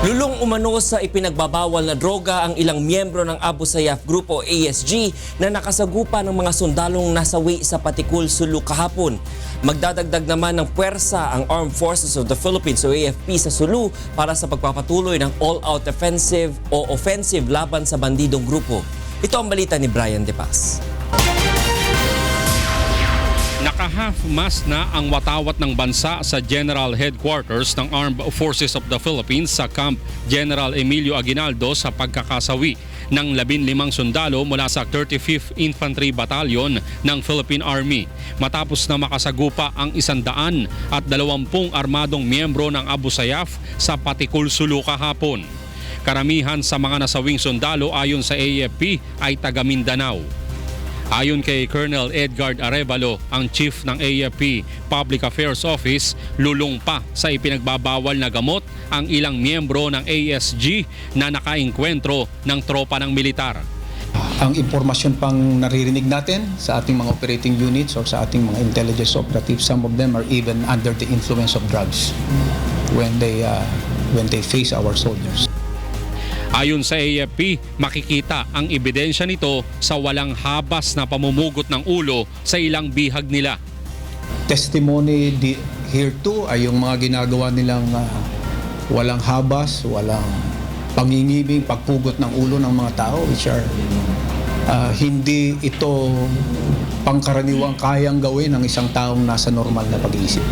Lulong umano sa ipinagbabawal na droga ang ilang miyembro ng Abu Sayyaf Group o ASG na nakasagupa ng mga sundalong nasawi sa Patikul, Sulu kahapon. Magdadagdag naman ng puwersa ang Armed Forces of the Philippines o AFP sa Sulu para sa pagpapatuloy ng all-out offensive o offensive laban sa bandidong grupo. Ito ang balita ni Brian De Paz. Naka-half mast na ang watawat ng bansa sa General Headquarters ng Armed Forces of the Philippines sa Camp General Emilio Aguinaldo sa pagkakasawi ng 15 sundalo mula sa 35th Infantry Battalion ng Philippine Army matapos na makasagupa ang 100 at 20 armadong miyembro ng Abu Sayyaf sa Patikul Sulu kahapon. Karamihan sa mga nasawing sundalo ayon sa AFP ay taga Mindanao. Ayon kay Colonel Edgar Arevalo, ang chief ng AFP Public Affairs Office, lulong pa sa ipinagbabawal na gamot ang ilang miyembro ng ASG na nakainkwentro ng tropa ng militar. ang impormasyon pang naririnig natin sa ating mga operating units or sa ating mga intelligence operatives, some of them are even under the influence of drugs when they uh, when they face our soldiers. Ayon sa AFP, makikita ang ebidensya nito sa walang habas na pamumugot ng ulo sa ilang bihag nila. Testimony di, here too ay yung mga ginagawa nilang uh, walang habas, walang pangingibing, pagpugot ng ulo ng mga tao which are uh, hindi ito pangkaraniwang kayang gawin ng isang taong nasa normal na pag-iisip.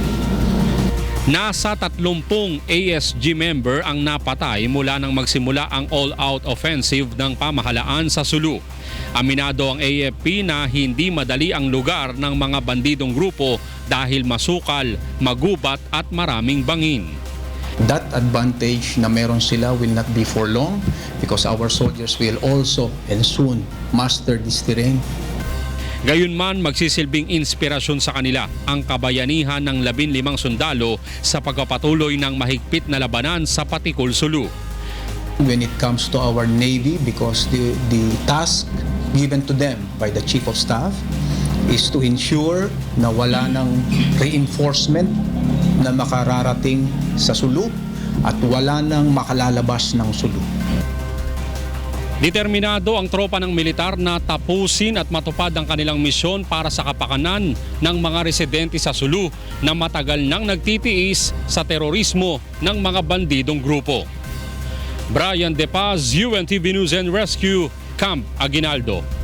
Nasa 30 ASG member ang napatay mula nang magsimula ang all-out offensive ng pamahalaan sa Sulu. Aminado ang AFP na hindi madali ang lugar ng mga bandidong grupo dahil masukal, magubat at maraming bangin. That advantage na meron sila will not be for long because our soldiers will also and soon master this terrain. Gayunman magsisilbing inspirasyon sa kanila ang kabayanihan ng 15 sundalo sa pagpapatuloy ng mahigpit na labanan sa Patikul Sulu. When it comes to our Navy, because the, the task given to them by the Chief of Staff is to ensure na wala ng reinforcement na makararating sa Sulu at wala nang makalalabas ng Sulu. Determinado ang tropa ng militar na tapusin at matupad ang kanilang misyon para sa kapakanan ng mga residente sa Sulu na matagal nang nagtitiis sa terorismo ng mga bandidong grupo. Brian De Paz, UNTV News and Rescue, Camp Aguinaldo.